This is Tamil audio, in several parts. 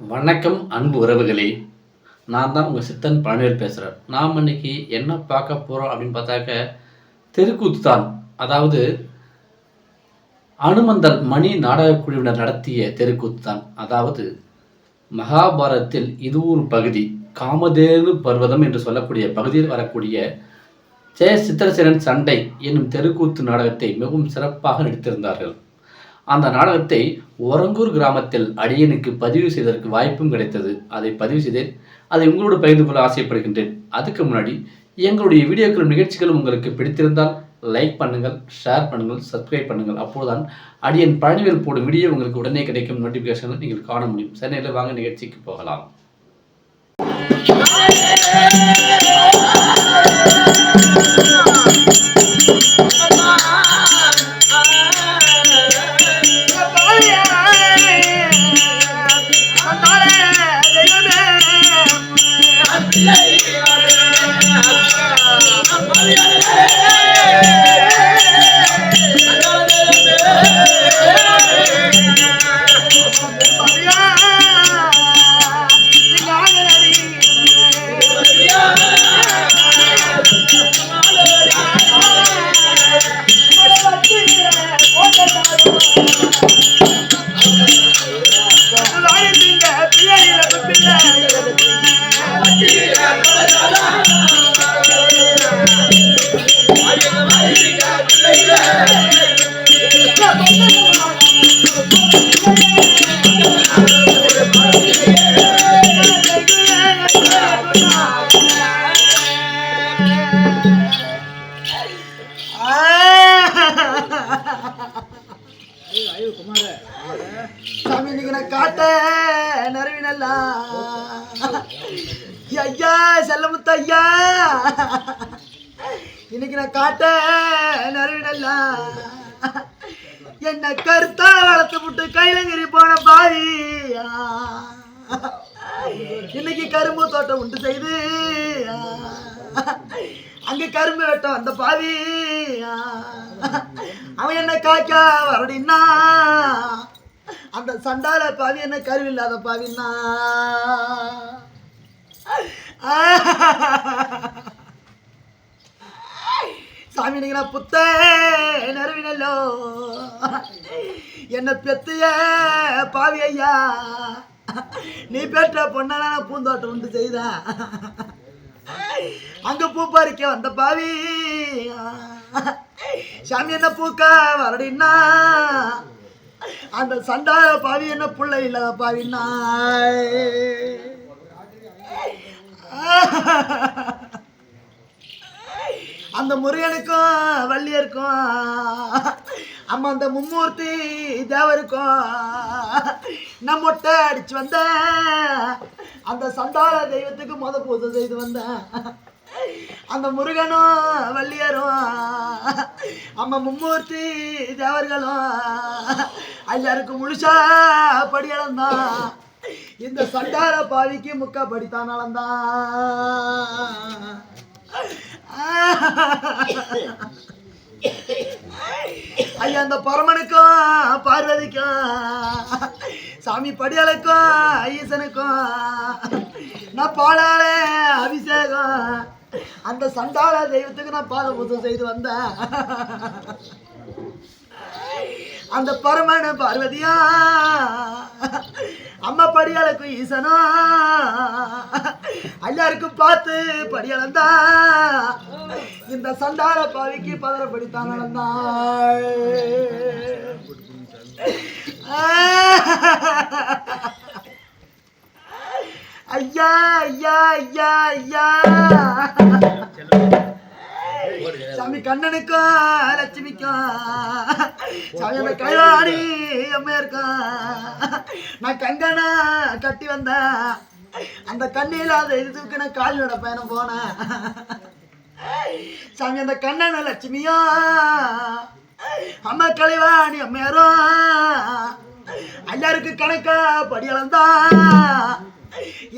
வணக்கம் அன்பு உறவுகளே. நான் தான் உங்கள் சித்தன் பழனிவேல் பேசுகிறேன் நாம் இன்னைக்கு என்ன பார்க்க போகிறோம் அப்படின்னு பார்த்தாக்க தெருக்கூத்து தான். அதாவது அனுமந்தல் மணி நாடகக் குழுவினர் நடத்திய தெருக்கூத்து தான். அதாவது மகாபாரதத்தில் இது ஒரு பகுதி காமதேனு பர்வதம் என்று சொல்லக்கூடிய பகுதியில் வரக்கூடிய ஜெய சித்திரசேனன் சண்டை என்னும் தெருக்கூத்து நாடகத்தை மிகவும் சிறப்பாக நடித்திருந்தார்கள். அந்த நாடகத்தை ஒரங்கூர் கிராமத்தில் அடியனுக்கு பதிவு செய்வதற்கு வாய்ப்பும் கிடைத்தது. அதை பதிவு செய்தேன். அதை உங்களோடு பகிர்ந்து கொள்ள ஆசைப்படுகின்றேன். அதுக்கு முன்னாடி எங்களுடைய வீடியோக்களும் நிகழ்ச்சிகளும் உங்களுக்கு பிடித்திருந்தால் லைக் பண்ணுங்கள் ஷேர் பண்ணுங்கள் சப்ஸ்கிரைப் பண்ணுங்கள். அப்போதுதான் அடியன் பழனிவேல் போடும் வீடியோ உங்களுக்கு உடனே கிடைக்கும் நோட்டிஃபிகேஷனை நீங்கள் காண முடியும். சென்னையில் வாங்க நிகழ்ச்சிக்கு போகலாம். சாமி இன்னைக்கு காட்ட நரவினல்லா என்ன கருத்தா வளர்த்து விட்டு கைலங்கிரி போன பாவி. இன்னைக்கு கரும்பு தோட்டம் உண்டு செய்து. அங்க கரும்பு வெட்டம் அந்த பாவி. அவன் என்ன காக்கா வரடின்னா அந்த சண்டால பாவி என்ன கருவி இல்லாத பாவின்னா சாமி நீங்க புத்த நறுவினல்லோ? என்ன பெத்திய பாவி ஐயா? நீ பெற்ற பொண்ணான பூந்தோட்டம் உண்டு செய்த? அங்க பூ பறிக்க வந்த பாவி. சாமி என்ன பூக்கா வரடின்னா? அந்த சண்டால பாவி என்ன புள்ள இல்லாத பாவின்னா அந்த முருகனுக்கும் வள்ளியருக்கும் அம்மா அந்த மும்மூர்த்தி தேவருக்கும் நான் மொட்டை அடிச்சு வந்தேன். அந்த சண்டால தெய்வத்துக்கு முத பூஜை செய்து வந்தேன். அந்த முருகனும் வள்ளியரும் அம்மா மும்மூர்த்தி தேவர்களும் எல்லாருக்கும் முழுசா படி அளந்தான். இந்த சண்டார பாவிக்கு முக்கா படித்தான் அளந்தான். ஐயா அந்த பரமனுக்கும் பார்வதிக்கும் சாமி படியாளுக்கும் ஈசனுக்கும் நான் பாலால அபிஷேகம் அந்த சண்டாள தெய்வத்துக்கு நான் பாத பூஜை செய்து வந்தேன். அந்த பரமனு பார்வதியா அம்மா படியாளுக்கு ஈசனா. எல்லாருக்கும் பார்த்து படியாளந்தா. இந்த சண்டார பாவிக்கு பதறப்படித்தான் நடந்தாள். ஐயா ஐயா ஐயா ஐயா. சாமி கண்ணனுக்கும் லட்சுமிக்கும் சாமி அந்த கைவாடி அம்மையாருக்கும் நான் கங்கனா கட்டி வந்தேன் அந்த கண்ணில்லாத இதுக்கு நான் கால் நட பயணம் போனேன் சாமி அந்த கண்ணன லட்சுமியும் அம்மா கலைவாணி அம்மையாரும் ஐயாருக்கு கணக்கா படி அளந்தா.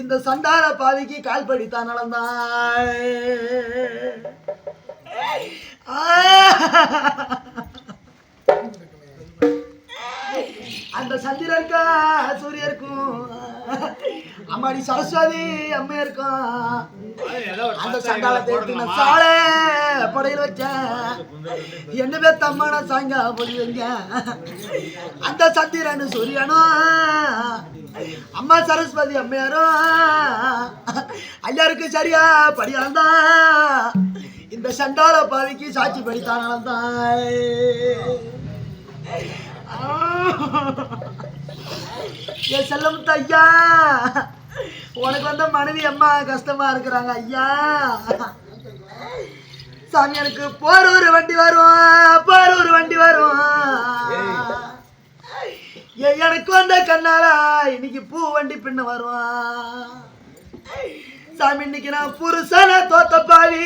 இந்த சண்டார பாவிக்கு கால் படித்தான் அளந்தாள். அந்த சந்திரருக்கா சூரியருக்கும் அம்மாடி சரஸ்வதி அம்மா இருக்கும் அந்த சண்டாலத்தை எடுத்து நான் சாலை படையில் வச்சேன். என்ன பேர் தம்மான சாயங்கா பொடி வைங்க அந்த சந்திரன் சூரியனும் அம்மா சரஸ்வதி அம்மையாரும் ஐயாருக்கு சரியா? படியால்தான் இந்த சண்டால பாவிக்கு சாட்சி படித்தானால்தான் என் செல்லம் ஐயா. உனக்கு வந்த மனைவி அம்மா கஷ்டமா இருக்கிறாங்க ஐயா. சாமி எனக்கு போரூர் வண்டி வரும். ஒரு வண்டி வரும். ஏ, எனக்கு வந்த கண்ணாலா இன்னைக்கு பூ வண்டி பின்ன வருவான் சாமி இன்னைக்கு நான் புருஷன தோத்த பாவி.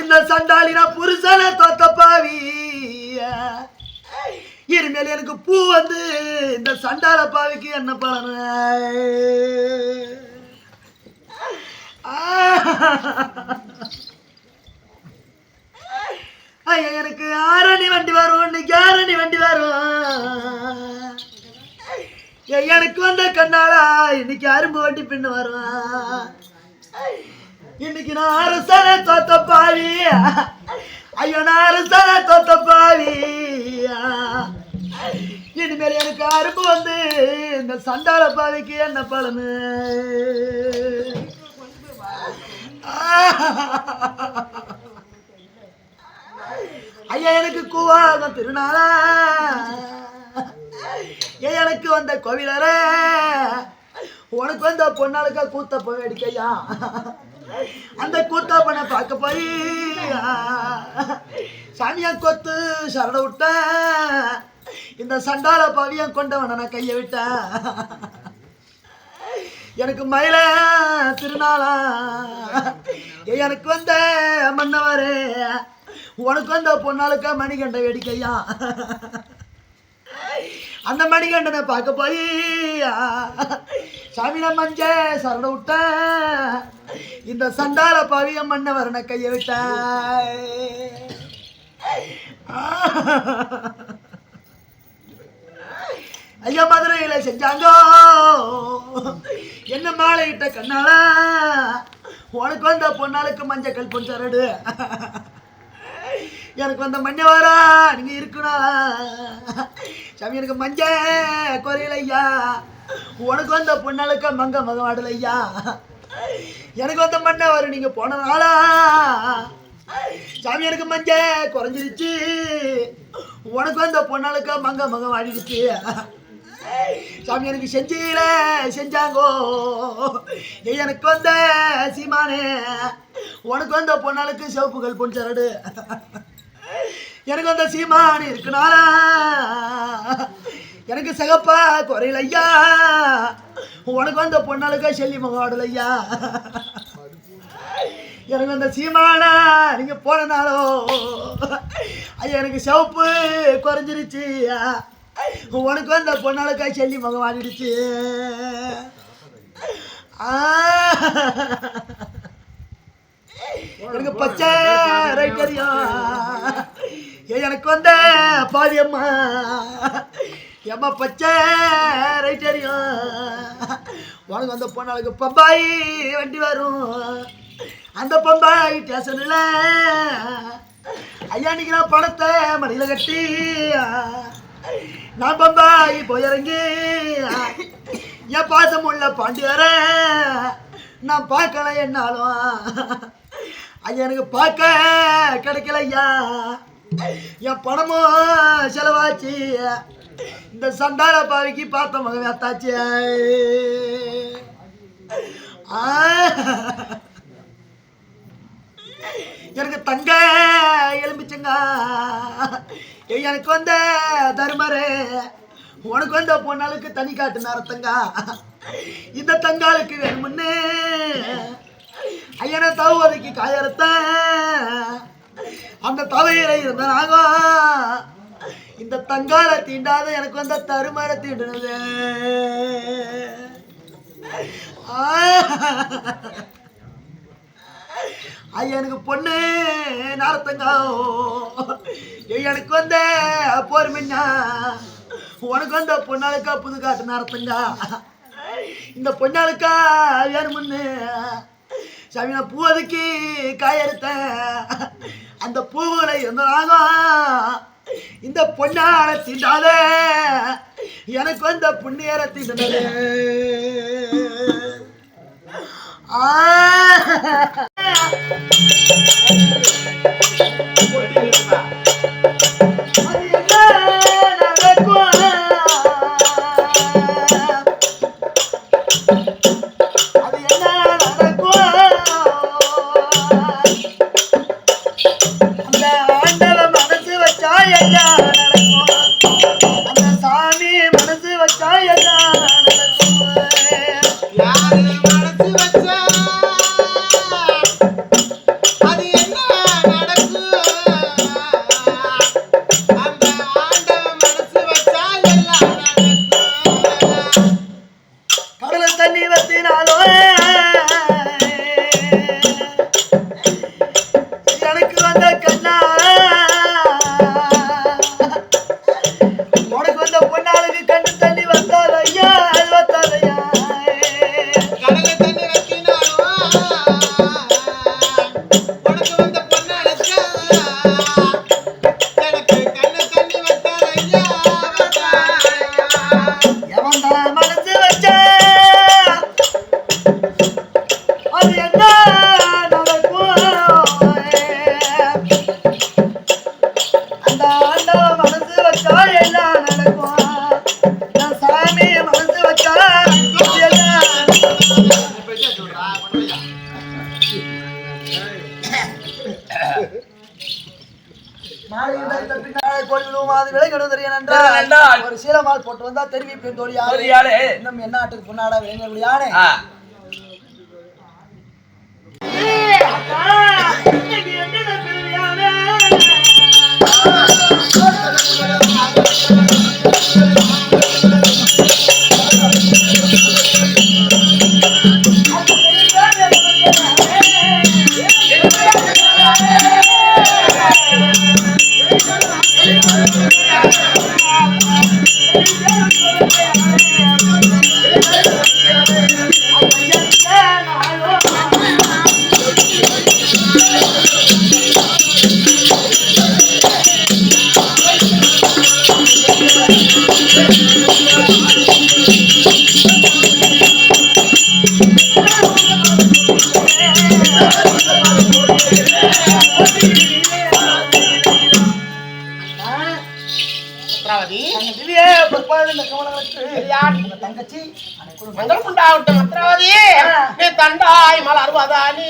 இந்த சண்டாளி நான் புருஷன தோத்த பாவி இனிமேல் எனக்கு பூ வந்து இந்த சண்டால பாவிக்கு என்ன பலனு? ஐயா எனக்கு ஆரணி வண்டி வரும் இன்னைக்கு ஆரணி வண்டி வரும். எனக்கு வந்த கண்ணாளா இன்னைக்கு அரும்பு வண்டி பின்னு வரும். இன்னைக்கு நான் அரசன தோத்த பாவி ஐயோ நான் அரசன தோத்த பாவி இனிமேல் எனக்கு அரும்பு வந்து இந்த சண்டால பாவிக்கு என்ன பலனு? ஐயா எனக்கு கூவாகம் திருநாளா. ஏ எனக்கு வந்த கோவிலரே. உனக்கு வந்த பொண்ணாளுக்கா கூத்த போய் அடிக்கையா அந்த கூத்தா பண்ண பார்க்க போய் சாமியா கொத்து சரட விட்ட இந்த சண்டால பவியம் கொண்டவன நான் கையை விட்டேன். எனக்கு மயில திருநாளா எனக்கு வந்த மன்னவரே உனக்கு வந்த பொன்னாளுக்கா மணிகண்ட வேடிக்கையா? அந்த மணிகண்டனை பார்க்க போய் சாமியில மஞ்ச சரட விட்ட இந்த சண்டால பவிய மன்னவரனை கையை விட்ட. ஐயா மதுரையில செஞ்சாங்க. என்ன மாலையிட்ட கண்ணால? உனக்கு வந்த பொன்னாளுக்கு மஞ்சள் கல் பொஞ்சரடு எனக்கு வந்த மஞ்சள் நீங்க இருக்கணும். சாமி எனக்கு மஞ்ச குறையில ஐயா உனக்கு வந்த பொன்னாளுக்கு மங்க மகவாடல ஐயா எனக்கு வந்த மண்ணை வரும் நீங்க போனதாளா சாமி எனக்கு மஞ்ச குறைஞ்சிருச்சு. உனக்கு வந்த பொன்னாளுக்கு மங்க மங்க வாடிடுச்சு சாமி எனக்கு செஞ்சில செஞ்சாங்கோ. எனக்கு வந்த சீமானே உனக்கு வந்த பொண்ணாளுக்கு சிவப்புகள் பொன்சரடு எனக்கு வந்த சீமானு இருக்குனாலா எனக்கு சிகப்பா குறையில ஐயா உனக்கு வந்த பொண்ணாளுக்கா செல்லி மகாடல ஐயா எனக்கு அந்த சீமானா நீங்க போனனாலோ ஐயா எனக்கு சிவப்பு குறைஞ்சிருச்சு. உனக்கு வந்த பொண்ணாளுக்கா செல்லி மகம் வாடிடுச்சு ஆ. எனக்கு பச்சை ரைட் தெரியும் எனக்கு வந்த பாதியம்மா ஏமா பச்சை ரைட் அறியும் உனக்கு வந்த பொண்ணாளுக்கு பம்பாய் வண்டி வரும். அந்த பம்பாய் ஸ்டேஷனில் ஐயா இன்னைக்கு பணத்தை மடியில் கட்டி நான் பம்பாய் போய் இறங்கி என் பாசம் உள்ள பாண்டியர நான் பார்க்கல என்னாலும். ஐயா எனக்கு பார்க்க கிடைக்கல ஐயா. என் பணமும் செலவாச்சு. இந்த சண்டார பாவிக்கு பார்த்த மகன் அத்தாச்சி. ஆ. எனக்கு தங்க எலும்பிச்சுங்க. எனக்கு வந்த தருமரே. உனக்கு வந்த பொண்ணாளுக்கு தனி காட்டு நடத்துங்க இந்த தங்காளுக்கு வேணும்னு. ஐயனை தவுவதைக்கு காயறுத்த அந்த தவையில இருந்த நாகம் இந்த தங்கால தீண்டாத எனக்கு வந்த தருமரை தீண்டுனது. ஆ. ஐயா எனக்கு பொண்ணு நாரத்தங்கா. எனக்கு வந்த போர்மின்னா உனக்கு வந்த பொண்ணாளுக்கா புது காட்டு நாரத்தங்கா. இந்த பொண்ணாளுக்கா வேணும்னு சாமி நான் பூ அதுக்கு காயெடுத்தேன் அந்த பூவுகளை எந்த நாகம் இந்த பொண்ணால திண்டாலே எனக்கு அந்த புண்ணியர திண்டது ஆ வந்தா தெரிவிப்பேன் தோழி யாரு. தோழியாளே. இன்னும் என்ன நாட்டுக்கு பொன்னாடா விளைஞர் யானே ஆ, பத்ராவதி திவ்யே இந்த கமலங்களுக்கு தங்கச்சி. மங்களம் உண்டாகட்டும் பத்ராவதி நீ தண்டாய் மலர்வதா நீ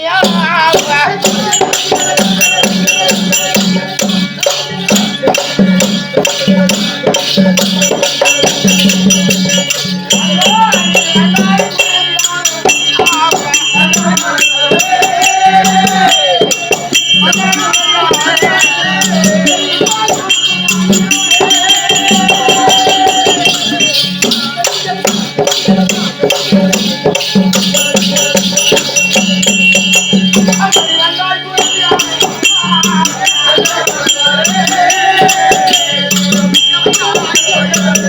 Thank you.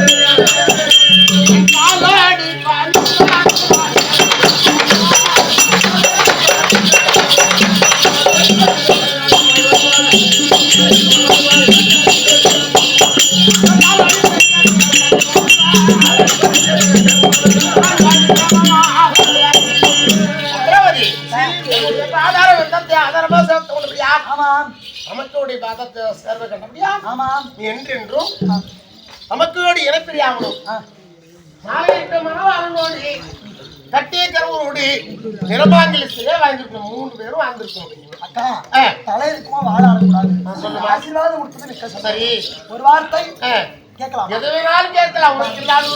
ஆமாம். என்றென்றும் நமக்கோடு. நாளைக்கு மனவாளனோடு கட்டிய கருவனோடு நிலமாங்கிலத்திலே வாழ்ந்திருக்கணும் மூணு பேரும் வாழ்ந்திருக்கணும் அக்கா தலை இருக்குமா வாழ ஆடக்கூடாது. ஆசீர்வாதம் கொடுத்தது சொல்ல. சரி. ஒரு வார்த்தை கேட்கலாம். எது வேணாலும் கேட்கலாம். உனக்கு இல்லாத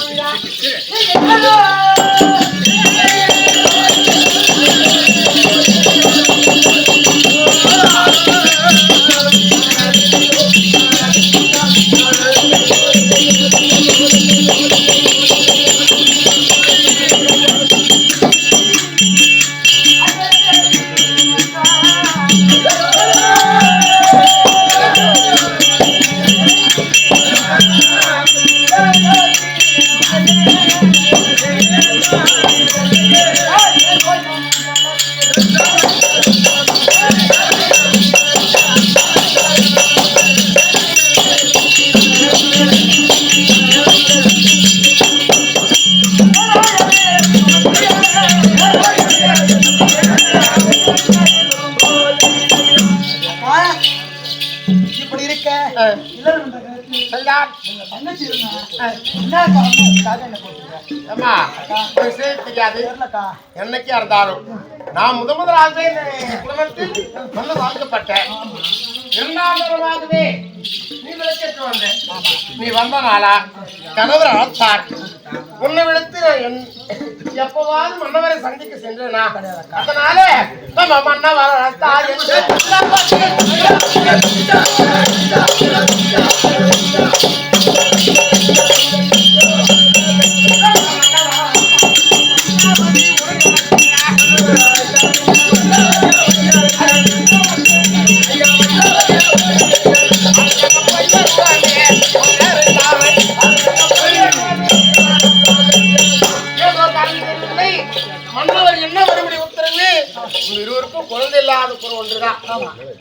தெரியாது. தெரியலக்கா என்னைக்கா இருந்தாலும். நான் முத முதலாகவே இந்த குடும்பத்தில் வந்து வாழ்க்கப்பட்டேன். இரண்டாவது நீ விளக்கேற்று வந்தேன். நீ வந்த நாளா கணவர் அழைத்தார். உன்னை விடுத்து என்- எப்பவாவது மன்னவரை சந்திக்க சென்றேனா? அதனால நம்ம மன்னவர் அழைத்தார்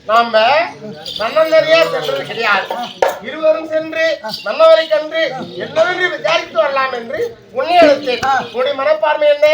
நாம மன்னந்தரையே சென்றது கிடையாது. இருவரும் சென்று மன்னவரை கண்டு என்னவென்று விசாரித்து வரலாம் என்று உன்னை அழைத்தேன். உன்னுடைய மனப்பான்மை என்ன?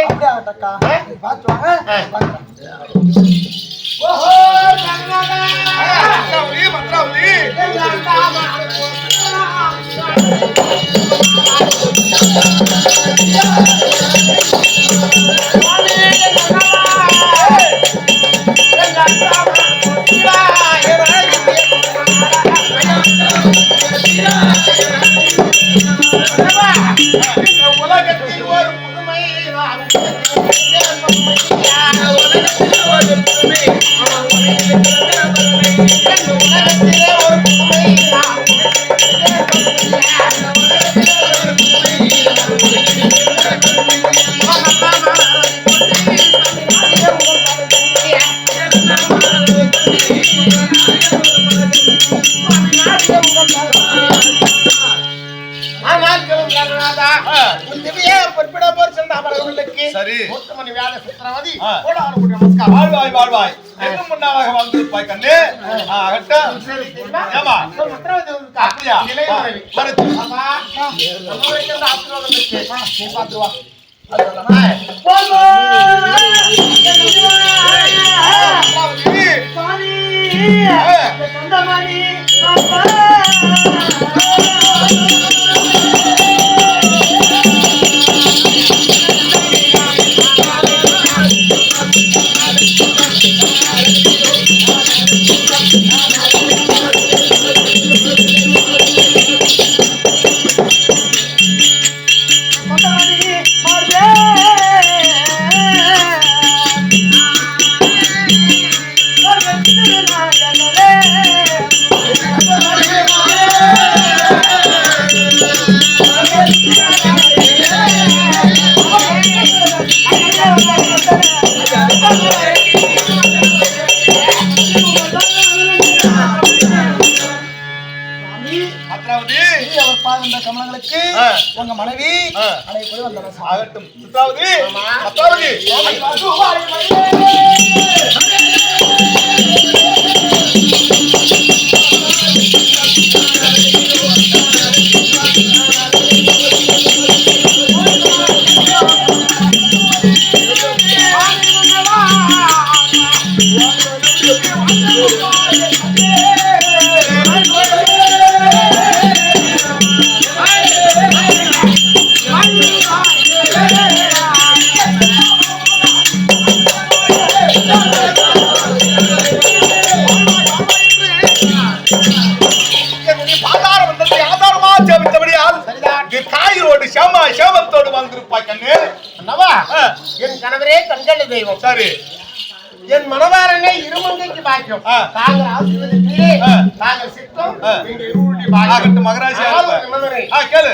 அவர்களுக்கு சரி. மூத்த மனைவியான சித்திரவதி ஆ. கோடானு கோடி நமஸ்காரம். வாழ்வாய் வாழ்வாய் எங்கும் முன்னாக வாழ்ந்திருப்பாய் கண்ணே அகட்டும்? இப்ப சித்திரவதி வந்திருக்கா. அப்படியா? இளைய மனைவி. ஆ, வரட்டும். ஆமா. நம்ம இருந்து ஆசீர்வாதம் இருக்கு. நீ பார்த்து வா. பத்ராவதி அவர் பாருந்த கமலங்களுக்கு. உங்க மனைவி போய் வந்தன ஆகட்டும். சித்ராவதி பத்ராவதி என்னுடைய பாதார வந்தத்தை ஆதாரமா சேமித்தபடியால் காயிரோடு சேமா சேமத்தோடு வாழ்ந்திருப்பாய் கண்ணே அண்ணவா. என் கணவரே கண்கண்ட தெய்வம் சரி என் மனவாரனை இருமங்கைக்கு பாக்கியம். தாங்கள் ஆசீர்வதித்தீரே. தாங்கள் சித்தம். நீங்கள் இருவருடைய பாக்கியம். ஆ கேளு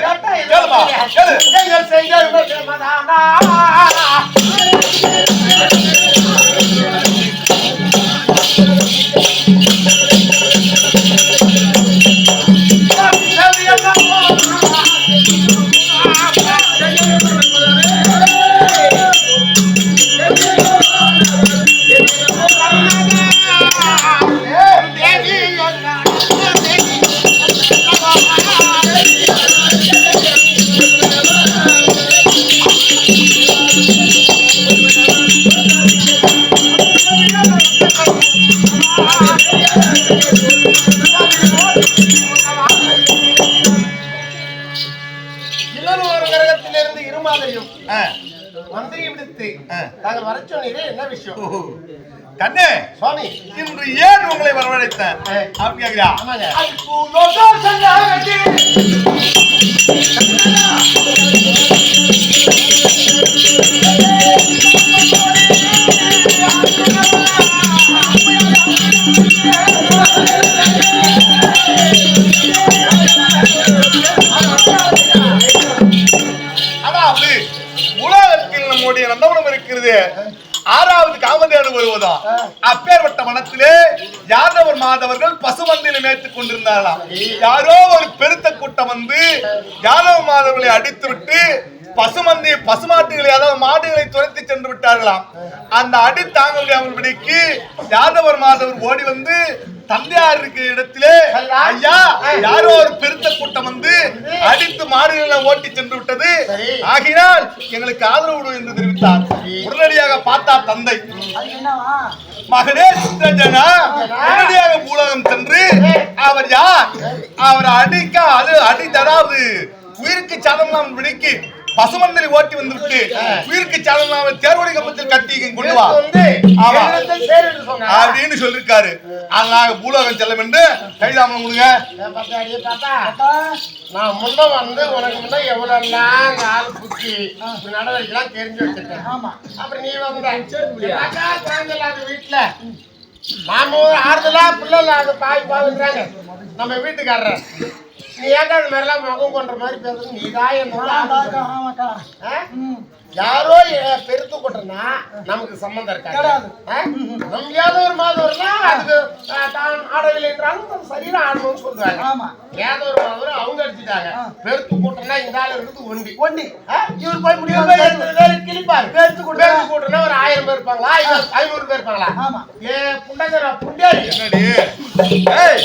கேளுமா கேளு நீங்கள் செய்த விமர்சனமதானா? நாங்கள் வர சொன்னீரே என்ன விஷயம். கண்ணே சுவாமி. இன்று ஏன் உங்களை வரவழைத்தேன்? ஆ. அப்படி கேக்குறியா ஆமாங்க. மேய்த்துக் யாரோ ஒரு பெருத்த கூட்டம் வந்து யாதவ மாதவர்களை அடித்து விட்டு பசுமந்தி பசுமாட்டுகளை அதாவது மாடுகளை துரத்தி சென்று விட்டார்களாம். அந்த அடி தாங்க முடியாமல் பிடிக்கு யாதவர் மாதவர் ஓடி வந்து தந்தையார் இருக்கிற இடத்திலே ஐயா யாரோ ஒரு பெருத்த கூட்டம் வந்து அடித்து மாடுகளை ஓட்டி சென்று விட்டது. ஆகினால் எங்களுக்கு ஆதரவு கொடு என்று தெரிவித்தார். உடனடியாக பார்த்தார் தந்தை. மகனே சித்தஜனா உடனடியாக பூலகம் சென்று அவர் யார்? அவர் அடிக்க அது அடி அதாவது உயிருக்கு சதம் பிடிக்கு பசுமந்தலி ஓட்டி வந்து விட்டு உயிருக்கு சதம் தேர்வடி கம்பத்தில் கட்டி கொண்டு வா. அப்படின்னு சொல்லிருக்காரு. அதனால பூலோகம் செல்லம் என்று கைதாமலம் கொடுங்க. நான் முன்ன வந்து உனக்கு முன்ன எவ்வளவுலாம் அந்த ஆள் புத்தி நடவடிக்கைலாம் தெரிஞ்சு வச்சிருக்கேன். அப்புறம் நீ வந்த வீட்டுல நாம ஒரு ஆறுதலா பிள்ளை இல்லாத பாய் பாதுங்கிறாங்க நம்ம வீட்டுக்காரர். நீ ஏன்டா இந்த மாதிரிலாம் முகம் கொண்ட மாதிரி பேசுறது நீ தான் என்ன ஆ? யாரோ பெருத்து கொட்டுனா நமக்கு சம்மந்தம் இருக்காது ஆ? நம்ம ஏதோ ஒரு மாதவர்னா அதுக்கு தான் ஆடவில்லை என்றாலும் தன் சரீரம் ஆடணும்னு சொல்றாங்க ஏதோ ஒரு மாதவர் அவங்க அடிச்சுட்டாங்க பெருத்து கூட்டம்னா இந்த ஆள் இருக்குது ஒண்டி ஒண்ணி ஆ? இவர் போய் எத்தனை பேர் கிழிப்பாரு பெருத்து கூட்டம். பெருத்து கூட்டம்னா ஒரு ஆயிரம் பேர் இருப்பாங்களா ஐநூறு பேர் இருப்பாங்களா ஆமா. ஏ புண்டகரா புண்டேரி என்னடி ஏய்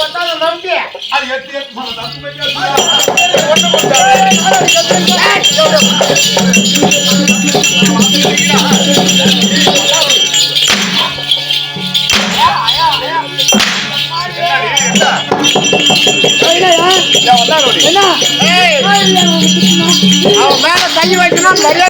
நம்பி அது எட்டு எட்டு மாதம் தப்பு பண்ணியா? அவன் மேல கை வைக்கணும்